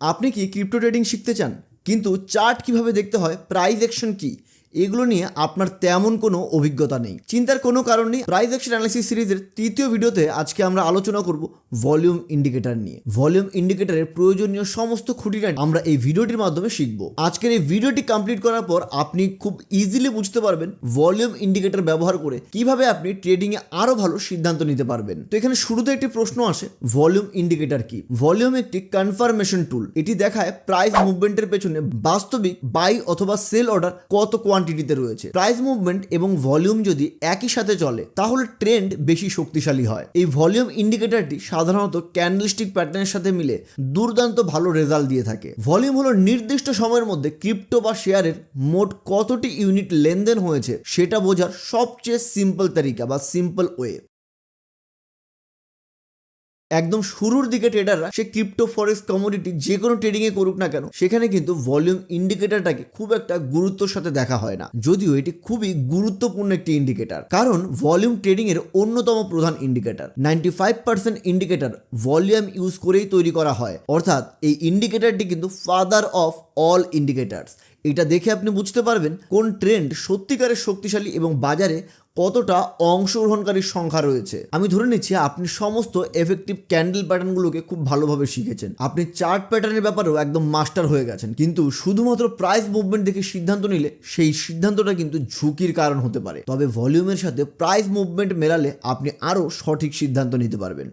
আপনি কি crypto trading শিখতে চান? কিন্তু চার্ট কীভাবে দেখতে হয়? প্রাইজ অ্যাকশন কি? এগুলো নিয়ে আপনার তেমন কোনো অভিজ্ঞতা নেই। চিন্তার কোনো কারণ নেই। প্রাইস অ্যাকশন অ্যানালিসিস সিরিজের তৃতীয় ভিডিওতে আজকে আমরা আলোচনা করব ভলিউম ইন্ডিকেটর নিয়ে। ভলিউম ইন্ডিকেটরের প্রয়োজনীয় সমস্ত খুঁটিনাটি আমরা এই ভিডিওটির মাধ্যমে শিখব। আজকের এই ভিডিওটি কমপ্লিট করার পর আপনি খুব ইজিলি বুঝতে পারবেন ভলিউম ইন্ডিকেটর ব্যবহার করে কীভাবে আপনি ট্রেডিংয়ে আরও ভালো সিদ্ধান্ত নিতে পারবেন। তো এখানে শুরুতে একটি প্রশ্ন আসে ভলিউম ইন্ডিকেটর কি? ভলিউম একটি কনফার্মেশন টুল এটি দেখায় প্রাইস মুভমেন্টের পেছনে বাস্তবিক বাই অথবা সেল অর্ডার কত কোয়ান্টিটিতে রয়েছে। প্রাইস মুভমেন্ট এবং ভলিউম যদি একই সাথে চলে, তাহলে ট্রেন্ড বেশি শক্তিশালী হয়। এই ভলিউম ইন্ডিকেটরটি সাধারণত ক্যান্ডেলস্টিক প্যাটার্নের সাথে মিলে দুর্দান্ত ভালো রেজাল্ট দিয়ে থাকে। ভলিউম হলো নির্দিষ্ট সময়ের মধ্যে ক্রিপ্টো বা শেয়ারের মোট কতটি ইউনিট লেনদেন হয়েছে, সেটা বোঝার সবচেয়ে সিম্পল তালিকা বা সিম্পল ওয়ে একদম শুরুর দিকে ট্রেডাররা সে ক্রিপ্টো ফরেক্স কমোডিটি যে কোনো ট্রেডিংয়ে করুক না কেন, সেখানে কিন্তু ভলিউম ইন্ডিকেটারটাকে খুব একটা গুরুত্বর সাথে দেখা হয় না। যদিও এটি খুবই গুরুত্বপূর্ণ একটি ইন্ডিকেটার কারণ ভলিউম ট্রেডিং এর অন্যতম প্রধান indicator ninety five percent indicator volume use করেই তৈরি করা হয়। অর্থাৎ এই ইন্ডিকেটারটি কিন্তু ফাদার অফ অল ইন্ডিকেটার্স এটা দেখে আপনি বুঝতে পারবেন কোন ট্রেন্ড সত্যিকারের শক্তিশালী এবং বাজারে কতটা অংশগ্রহণকারীর সংখ্যা রয়েছে? আমি ধরে নিচ্ছি, আপনি সমস্ত এফেক্টিভ ক্যান্ডেল প্যাটার্নগুলোকে খুব ভালোভাবে শিখেছেন। আপনি চার্ট প্যাটার্নের ব্যাপারেও একদম মাস্টার হয়ে গেছেন। কিন্তু শুধুমাত্র প্রাইস মুভমেন্ট দেখে সিদ্ধান্ত নিলে, সেই সিদ্ধান্তটা কিন্তু ঝুঁকির কারণ হতে পারে। তবে ভলিউমের সাথে প্রাইস মুভমেন্ট মেলালে আপনি আরও সঠিক সিদ্ধান্ত নিতে পারবেন।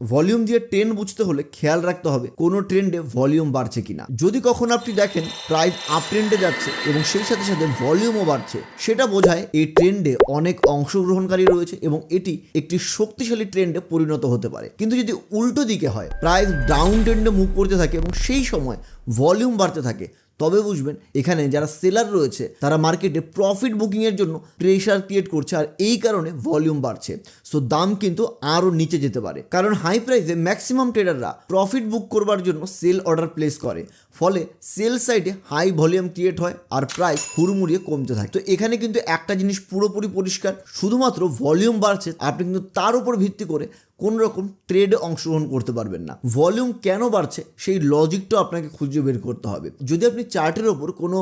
ভলিউম দিয়ে ট্রেন্ড বুঝতে হলে খেয়াল রাখতে হবে কোনো ট্রেন্ডে ভলিউম বাড়ছে কিনা। যদি কখনো আপনি দেখেন প্রাইস আপ ট্রেন্ডে যাচ্ছে এবং সেই সাথে সাথে ভলিউমও বাড়ছে, সেটা বোঝায় এই ট্রেন্ডে অনেক অংশগ্রহণকারী রয়েছে এবং এটি একটি শক্তিশালী ট্রেন্ডে পরিণত হতে পারে। কিন্তু যদি উল্টো দিকে হয় প্রাইস ডাউন ট্রেন্ডে মুভ করতে থাকে এবং সেই সময় ভলিউম বাড়তে থাকে তবে বুঝবেন, এখানে যারা সেলার রয়েছে, তারা মার্কেটে প্রফিট বুকিংয়ের জন্য প্রেশার ক্রিয়েট করছে আর এই কারণে ভলিউম বাড়ছে। সো দাম কিন্তু আরও নিচে যেতে পারে। কারণ হাই প্রাইসে ম্যাক্সিমাম ট্রেডাররা প্রফিট বুক করবার জন্য সেল অর্ডার প্লেস করে। ফলে সেল সাইডে হাই ভলিউম ক্রিয়েট হয় আর প্রাইস হুড়মুড়িয়ে কমতে থাকে। তো, এখানে কিন্তু একটা জিনিস পুরোপুরি পরিষ্কার, শুধুমাত্র ভলিউম বাড়ছে, আপনি কিন্তু তার উপর ভিত্তি করে কোন রকম ট্রেডে অংশগ্রহণ করতে পারবেন না। ভলিউম কেন বাড়ছে, সেই লজিকটাও আপনাকে খুঁজে বের করতে হবে। যদি আপনি চার্টের ওপর কোনো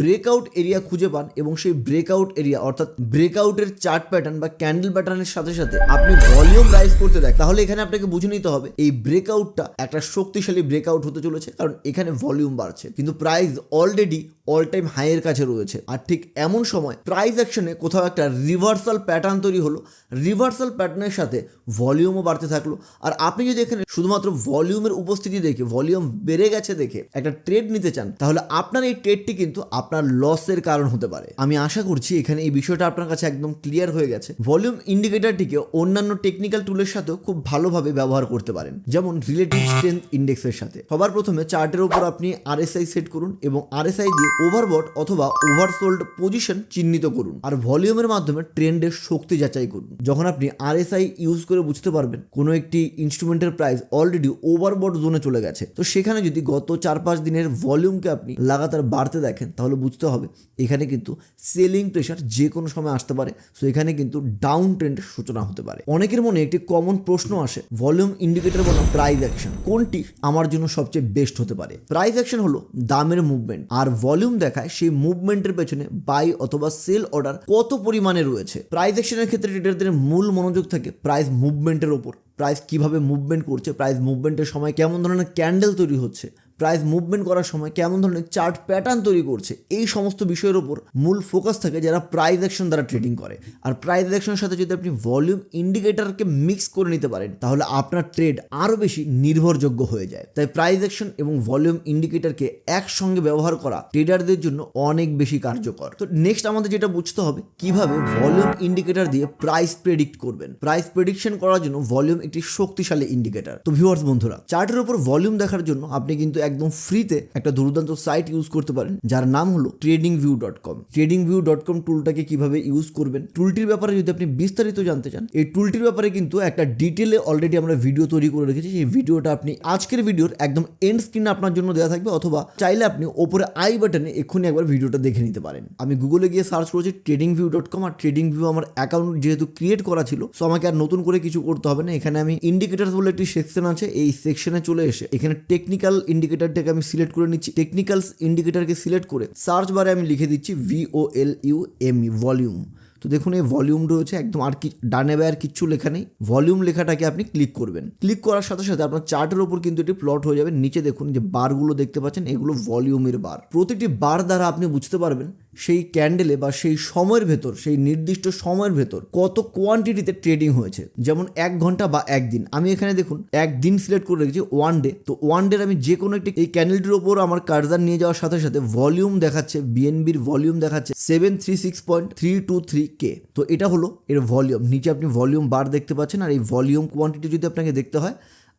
ব্রেকআউট এরিয়া খুঁজে পান এবং সেই ব্রেকআউট এরিয়া অর্থাৎ ব্রেকআউটের চার্ট প্যাটার্ন বা ক্যান্ডেল প্যাটার্নের সাথে সাথে আপনি ভলিউম রাইজ করতে দেখ, তাহলে এখানে আপনাকে বুঝে নিতে হবে, এই ব্রেকআউটটা একটা শক্তিশালী ব্রেকআউট হতে চলেছে, কারণ এখানে ভলিউম বাড়ছে। কিন্তু প্রাইস অলরেডি অল টাইম হাইয়ের কাছে রয়েছে। আর ঠিক এমন সময় প্রাইস অ্যাকশনে কোথাও একটা রিভার্সাল প্যাটার্ন তৈরি হলো। রিভার্সাল প্যাটার্নের সাথে ভলিউমও বাড়তে থাকল। আর আপনি যদি এখানে শুধুমাত্র ভলিউমের উপস্থিতি দেখে ভলিউম বেড়ে গেছে দেখে একটা ট্রেড নিতে চান, তাহলে আপনার এই ট্রেডটি কিন্তু আপনার লসের কারণ হতে পারে। আমি আশা করছি এখানে এই বিষয়টা আপনার কাছে একদম ক্লিয়ার হয়ে গেছে। ভলিউম ইন্ডিকেটরটিকে অন্যান্য টেকনিক্যাল টুলের সাথেও খুব ভালোভাবে ব্যবহার করতে পারেন। যেমন রিলেটিভ স্ট্রেংথ ইন্ডেক্সের সাথে। সবার প্রথমে চার্টের উপর আপনি আরএসআই সেট করুন এবং আরএসআই দিয়ে ওভারবট অথবা ওভারসোল্ড পজিশন চিহ্নিত করুন। আর ভলিউমের মাধ্যমে ট্রেন্ডের শক্তি যাচাই করুন। যখন আপনি আরএসআই ইউজ করে বুঝতে পারবেন, কোনো একটি ইনস্ট্রুমেন্টের প্রাইস অলরেডি ওভারবট জোনে চলে গেছে। তো সেখানে যদি গত চার পাঁচ দিনের ভলিউমকে আপনি লাগাতার বাড়তে দেখেন, তাহলে বুঝতে হবে এখানে কিন্তু সেলিং প্রেশার যে কোনো সময় আসতে পারে। সো এখানে কিন্তু ডাউন ট্রেন্ডের সূচনা হতে পারে। অনেকের মনে একটি কমন প্রশ্ন আসে ভলিউম ইন্ডিকেটর বনাম প্রাইস অ্যাকশন কোনটি আমার জন্য সবচেয়ে বেস্ট হতে পারে? প্রাইস অ্যাকশন হলো দামের মুভমেন্ট আর ভলিউম দেখায় সেই মুভমেন্টের পেছনে বাই অথবা সেল অর্ডার কত পরিমাণে রয়েছে। প্রাইস অ্যাকশনের ক্ষেত্রে ট্রেডারদের মূল মনোযোগ থাকে প্রাইস মুভমেন্টের ওপর। প্রাইস কীভাবে মুভমেন্ট করছে প্রাইস মুভমেন্টের সময় কেমন ধরনের ক্যান্ডেল তৈরি হচ্ছে। প্রাইস মুভমেন্ট করার সময় কেমন ধরনের চার্ট প্যাটার্ন তৈরি করছে, এই সমস্ত বিষয়ের ওপর মূল ফোকাস থাকে যারা প্রাইস অ্যাকশন দ্বারা ট্রেডিং করে। আর প্রাইস অ্যাকশনের সাথে যদি আপনি ভলিউম ইন্ডিকেটারকে মিক্স করে নিতে পারেন, তাহলে আপনার ট্রেড আরও বেশি নির্ভরযোগ্য হয়ে যায়। তাই প্রাইস অ্যাকশন এবং ভলিউম ইন্ডিকেটারকে একসঙ্গে ব্যবহার করা ট্রেডারদের জন্য অনেক বেশি কার্যকর। তো নেক্সট আমাদের যেটা বুঝতে হবে, কীভাবে ভলিউম ইন্ডিকেটার দিয়ে প্রাইস প্রেডিক্ট করবেন। প্রাইস প্রেডিকশন করার জন্য ভলিউম একটি শক্তিশালী ইন্ডিকেটার তো ভিউয়ার্স বন্ধুরা চার্টের উপর ভলিউম দেখার জন্য আপনি কিন্তু একদম ফ্রিতে একটা দুর্দান্ত সাইট ইউজ করতে পারেন, যার নাম হলো TradingView dot com TradingView dot com টুলটাকে কীভাবে ইউজ করবেন টুলটির ব্যাপারে যদি আপনি বিস্তারিত জানতে চান, এই টুলটির ব্যাপারে কিন্তু একটা ডিটেলে অলরেডি আমরা ভিডিও তৈরি করে রেখেছি। সেই ভিডিওটা আপনি আজকের ভিডিওর একদম এন্ড স্ক্রিনে আপনার জন্য দেওয়া থাকবে, অথবা চাইলে আপনি ওপরে আই বাটনে এক্ষুনি একবার ভিডিওটা দেখে নিতে পারেন। আমি গুগলে গিয়ে সার্চ করেছি ট্রেডিং ভিউ ডট কম আর ট্রেডিং ভিউ আমার অ্যাকাউন্ট যেহেতু ক্রিয়েট করা ছিল সো আমাকে আর নতুন করে কিছু করতে হবে না। এখানে আমি ইন্ডিকেটার বলে একটি সেকশন আছে, এই সেকশনে চলে এসে এখানে টেকনিক্যাল ইন্ডিকেটারটাকে আমি সিলেক্ট করে নিচ্ছি। টেকনিক্যালস ইন্ডিকেটারকে সিলেক্ট করে সার্চ বারে আমি লিখে দিচ্ছি V O L U M E volume তো দেখুন, এই ভলিউম রয়েছে একদম, আর কি ডানে বায়ার কিচ্ছু লেখা নেই। ভলিউম লেখাটাকে আপনি ক্লিক করবেন। ক্লিক করার সাথে সাথে আপনার চার্টের ওপর কিন্তু এটি প্লট হয়ে যাবে। নিচে দেখুন, যে বারগুলো দেখতে পাচ্ছেন, এগুলো ভলিউমের বার প্রতিটি বার দ্বারা আপনি বুঝতে পারবেন সেই ক্যান্ডেলে বা সেই সময়ের ভেতর, সেই নির্দিষ্ট সময়ের ভেতর কত কোয়ান্টিটিতে ট্রেডিং হয়েছে? যেমন এক ঘণ্টা বা একদিন। আমি এখানে দেখুন, একদিন সিলেক্ট করে রেখেছি ওয়ান ডে তো ওয়ান ডের আমি যে কোনো একটি, এই ক্যান্ডেলটির ওপর আমার কার্জার নিয়ে যাওয়ার সাথে সাথে ভলিউম দেখাচ্ছে বিএনবির ভলিউম দেখাচ্ছে seven three six point three two three K তো এটা হলো এর ভলিউম নিচে আপনি ভলিউম বার দেখতে পাচ্ছেন, আর এই ভলিউম কোয়ান্টিটি যদি আপনাকে দেখতে হয়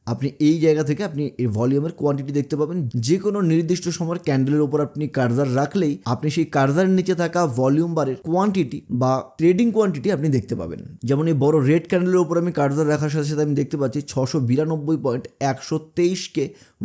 আপনি এই জায়গা থেকে আপনি এই ভলিউমের কোয়ান্টিটি দেখতে পাবেন। যে কোনো নির্দিষ্ট সময়ের ক্যান্ডেলের ওপর আপনি কার্জার রাখলেই আপনি সেই কার্জারের নিচে থাকা ভলিউম বারের কোয়ান্টিটি বা ট্রেডিং কোয়ান্টিটি আপনি দেখতে পাবেন। যেমন এই বড় রেড ক্যান্ডেলের ওপর আমি কার্জার রাখার সাথে সাথে আমি দেখতে পাচ্ছি ছশো বিরানব্বই পয়েন্ট একশো তেইশকে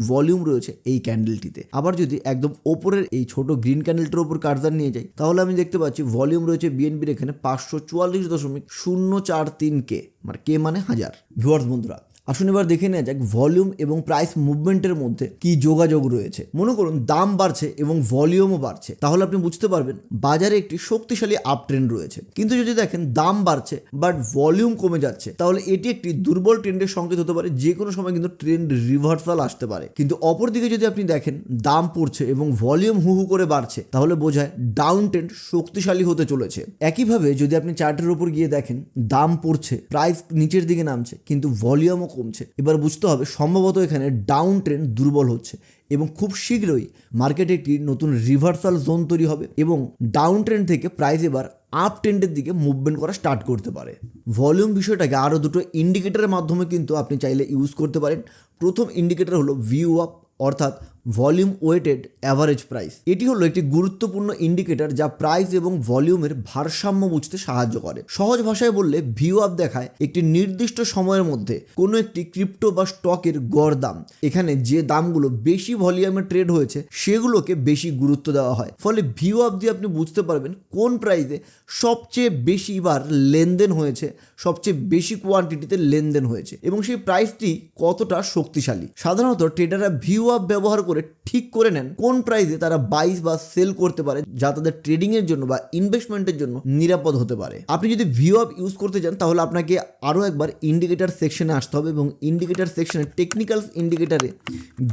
ভলিউম রয়েছে এই ক্যান্ডেলটিতে আবার যদি একদম ওপরের এই ছোট গ্রিন ক্যান্ডেলটার ওপর কার্জার নিয়ে যাই, তাহলে আমি দেখতে পাচ্ছি ভলিউম রয়েছে বিএনপির এখানে পাঁচশো চুয়াল্লিশ দশমিক শূন্য চার তিন কে মানে কে মানে হাজার। ভিউয়ার্স বন্ধুরা আসুন এবার দেখে নেওয়া যাক ভলিউম এবং প্রাইস মুভমেন্টের মধ্যে কি যোগাযোগ রয়েছে। মনে করুন, দাম বাড়ছে এবং ভলিউমও বাড়ছে। তাহলে আপনি বুঝতে পারবেন, বাজারে একটি শক্তিশালী আপ ট্রেন্ড রয়েছে। কিন্তু যদি দেখেন দাম বাড়ছে বাট ভলিউম কমে যাচ্ছে, তাহলে এটি একটি দুর্বল ট্রেন্ডের সংকেত হতে পারে। যে কোনো সময় কিন্তু ট্রেন্ড রিভার্সাল আসতে পারে। কিন্তু অপরদিকে যদি আপনি দেখেন, দাম পড়ছে এবং ভলিউম হু হু করে বাড়ছে, তাহলে বোঝায় ডাউন ট্রেন্ড শক্তিশালী হতে চলেছে। একইভাবে যদি আপনি চার্টের উপর গিয়ে দেখেন, দাম পড়ছে প্রাইস নিচের দিকে নামছে, কিন্তু ভলিউমও কমছে। এবার বুঝতে হবে সম্ভবত এখানে ডাউন ট্রেন্ড দুর্বল হচ্ছে এবং খুব শীঘ্রই মার্কেটে একটি নতুন রিভার্সাল জোন তৈরি হবে এবং ডাউন ট্রেন্ড থেকে প্রাইস এবার আপ ট্রেন্ডের দিকে মুভমেন্ট করা স্টার্ট করতে পারে। ভলিউম বিষয়টাকে আরও দুটো ইন্ডিকেটারের মাধ্যমে কিন্তু আপনি চাইলে ইউজ করতে পারেন। প্রথম ইন্ডিকেটার হলো ভিউ আপ অর্থাৎ ভলিউম ওয়েটেড অ্যাভারেজ প্রাইস। এটি হলো একটি গুরুত্বপূর্ণ ইন্ডিকেটর যা প্রাইস এবং ভলিউমের ভারসাম্য বুঝতে সাহায্য করে। সহজ ভাষায় বললে ভিউ আপ দেখায় একটি নির্দিষ্ট সময়ের মধ্যে কোনো একটি ক্রিপ্টো বা স্টকের গড় দাম। এখানে যে দামগুলো বেশি ভলিউমে ট্রেড হয়েছে, সেগুলোকে বেশি গুরুত্ব দেওয়া হয়। ফলে ভিউ আপ দিয়ে আপনি বুঝতে পারবেন কোন প্রাইসে সবচেয়ে বেশি বার লেনদেন হয়েছে, সবচেয়ে বেশি কোয়ান্টিটিতে লেনদেন হয়েছে এবং সেই প্রাইসটি কতটা শক্তিশালী। সাধারণত ট্রেডাররা ভিউ আপ ব্যবহার করে ঠিক করে নেন কোন প্রাইসে তারা বাইস বা সেল করতে পারে যা তাদের ট্রেডিং এর জন্য বা ইনভেস্টমেন্টের জন্য নিরাপদ হতে পারে। আপনি যদি ভিউ আপ ইউজ করতে চান, তাহলে আপনাকে আরও একবার ইন্ডিকেটার সেকশনে আসতে হবে এবং ইন্ডিকেটার সেকশনে টেকনিক্যাল ইন্ডিকেটারে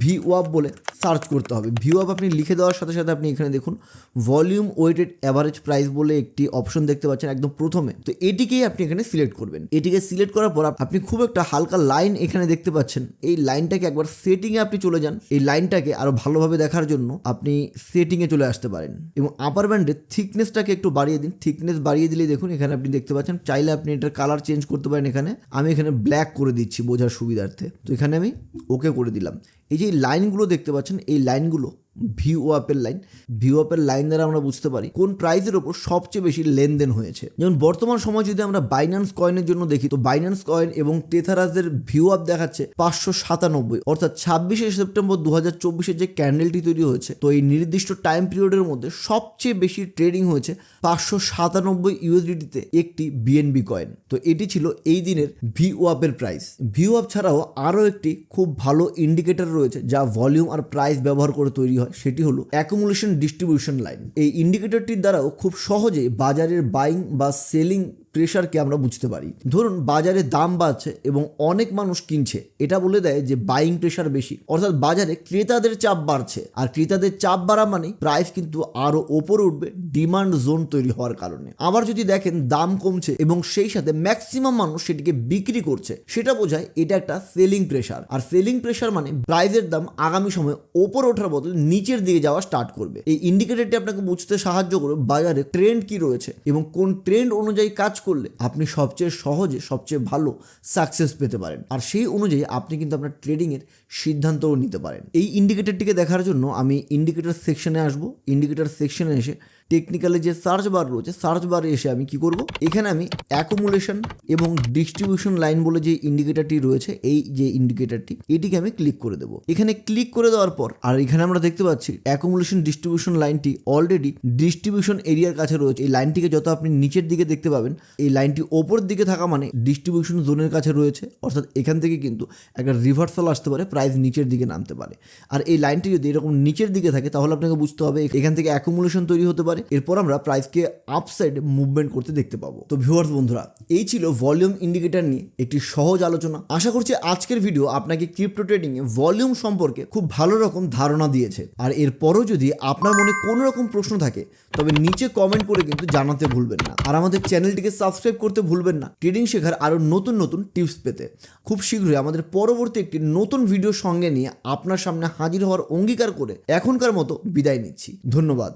ভিউ আপ বলে সার্চ করতে হবে। ভিউ আপ আপনি লিখে দেওয়ার সাথে সাথে আপনি এখানে দেখুন ভলিউম ওয়েটেড অ্যাভারেজ প্রাইস বলে একটি অপশন দেখতে পাচ্ছেন একদম প্রথমে। তো এটিকেই আপনি এখানে সিলেক্ট করবেন। এটিকে সিলেক্ট করার পর আপনি খুব একটা হালকা লাইন এখানে দেখতে পাচ্ছেন। এই লাইনটাকে একবার সেটিংয়ে আপনি চলে যান। এই লাইনটাকে আরও ভালোভাবে দেখার জন্য আপনি সেটিংয়ে চলে আসতে পারেন। এবং আপার ব্যান্ডের থিকনেসটাকে একটু বাড়িয়ে দিন। থিকনেস বাড়িয়ে দিলে দেখুন, এখানে আপনি দেখতে পাচ্ছেন, চাইলে আপনি এটার কালার চেঞ্জ করতে পারেন এখানে। আমি এখানে ব্ল্যাক করে দিচ্ছি বোঝার সুবিধার্থে। তো এখানে আমি ওকে করে দিলাম। এই যে লাইনগুলো দেখতে পাচ্ছেন, এই লাইনগুলো ভিউ আপের লাইন ভিউ আপের লাইন দ্বারা আমরা বুঝতে পারি কোন প্রাইসের ওপর সবচেয়ে বেশি লেনদেন হয়েছে। যেমন বর্তমান সময় যদি আমরা বাইন্যান্স কয়েনের জন্য দেখি, তো বাইন্যান্স কয়েন এবং টেথারাসের ভিউ আপ দেখাচ্ছে পাঁচশো সাতানব্বই, অর্থাৎ ছাব্বিশে সেপ্টেম্বর দু হাজার যে ক্যান্ডেলটি তৈরি হয়েছে, তো এই নির্দিষ্ট টাইম পিরিয়ডের মধ্যে সবচেয়ে বেশি ট্রেডিং হয়েছে পাঁচশো সাতানব্বই ইউএসডিটিতে একটি বিএনবি কয়েন তো এটি ছিল এই দিনের ভিউ আপের প্রাইস ভিউ আপ ছাড়াও আরও একটি খুব ভালো ইন্ডিকেটর রয়েছে যা ভলিউম আর প্রাইস ব্যবহার করে তৈরি হয়। সেটি হলো অ্যাকুমুলেশন ডিস্ট্রিবিউশন লাইন এই ইন্ডিকেটরটির দ্বারাও খুব সহজে বাজারের বাইং বা সেলিং প্রেশারকে আমরা বুঝতে পারি। ধরুন, বাজারে দাম বাড়ছে এবং অনেক মানুষ কিনছে। এটা বলে দেয় যে বাইং প্রেশার বেশি। অর্থাৎ বাজারে ক্রেতাদের চাপ বাড়ছে। আর ক্রেতাদের চাপ বাড়া মানে প্রাইস কিন্তু আরও ওপরে উঠবে ডিমান্ড জোন তৈরি হওয়ার কারণে। আবার যদি দেখেন দাম কমছে এবং সেই সাথে ম্যাক্সিমাম মানুষ সেটিকে বিক্রি করছে, সেটা বোঝায় এটা একটা সেলিং প্রেশার আর সেলিং প্রেশার মানে প্রাইসের দাম আগামী সময়ে ওপর ওঠার বদলে নিচের দিকে যাওয়া স্টার্ট করবে। এই ইন্ডিকেটরটি আপনাকে বুঝতে সাহায্য করবে বাজারে ট্রেন্ড কি রয়েছে এবং কোন ট্রেন্ড অনুযায়ী কাজ করলে আপনি সবচেয়ে সহজে, সবচেয়ে ভালো সাকসেস পেতে পারেন। আর সেই অনুযায়ী আপনি কিন্তু আপনার ট্রেডিংয়ের সিদ্ধান্তও নিতে পারেন। এই ইন্ডিকেটরটিকে দেখার জন্য আমি ইন্ডিকেটর সেকশনে আসব। ইন্ডিকেটর সেকশনে এসে টেকনিক্যালি যে সার্চ বার রয়েছে সার্চ বারে এসে আমি কি করব? এখানে আমি অ্যাকোমোলেশন এবং ডিস্ট্রিবিউশন লাইন বলে যে ইন্ডিকেটরটি রয়েছে, এই যে ইন্ডিকেটরটি এটিকে আমি ক্লিক করে দেবো। এখানে ক্লিক করে দেওয়ার পর, আর এখানে আমরা দেখতে পাচ্ছি অ্যাকোমোলেশন ডিস্ট্রিবিউশন লাইনটি অলরেডি ডিস্ট্রিবিউশন এরিয়ার কাছে রয়েছে। এই লাইনটিকে যত আপনি নিচের দিকে দেখতে পাবেন, এই লাইনটি ওপর দিকে থাকা মানে ডিস্ট্রিবিউশন জোনের কাছে রয়েছে। অর্থাৎ এখান থেকে কিন্তু একটা রিভার্সাল আসতে পারে প্রাইস নিচের দিকে নামতে পারে। আর এই লাইনটি যদি এরকম নিচের দিকে থাকে, তাহলে আপনাকে বুঝতে হবে এখান থেকে অ্যাকুমুলেশন তৈরি হতে পারে। এরপর আমরা প্রাইসকে আপসাইড মুভমেন্ট করতে দেখতে পাবো। তো ভিউয়ার্স বন্ধুরা, এই ছিল ভলিউম ইন্ডিকেটর নিয়ে একটি সহজ আলোচনা। আশা করছি আজকের ভিডিও আপনাকে ক্রিপ্টো ট্রেডিং এ ভলিউম সম্পর্কে খুব ভালো রকম ধারণা দিয়েছে। আর এরপরও যদি আপনার মনে কোনো রকম প্রশ্ন থাকে, তবে নিচে কমেন্ট করে কিন্তু জানাতে ভুলবেন না। আর আমাদের চ্যানেলটিকে সাবস্ক্রাইব করতে ভুলবেন না। ট্রেডিং শেখার আরও নতুন নতুন টিপস পেতে। খুব শীঘ্রই আমাদের পরবর্তী একটি নতুন ভিডিও সঙ্গে নিয়ে আপনার সামনে হাজির হওয়ার অঙ্গীকার করে এখনকার মতো বিদায় নিচ্ছি। ধন্যবাদ।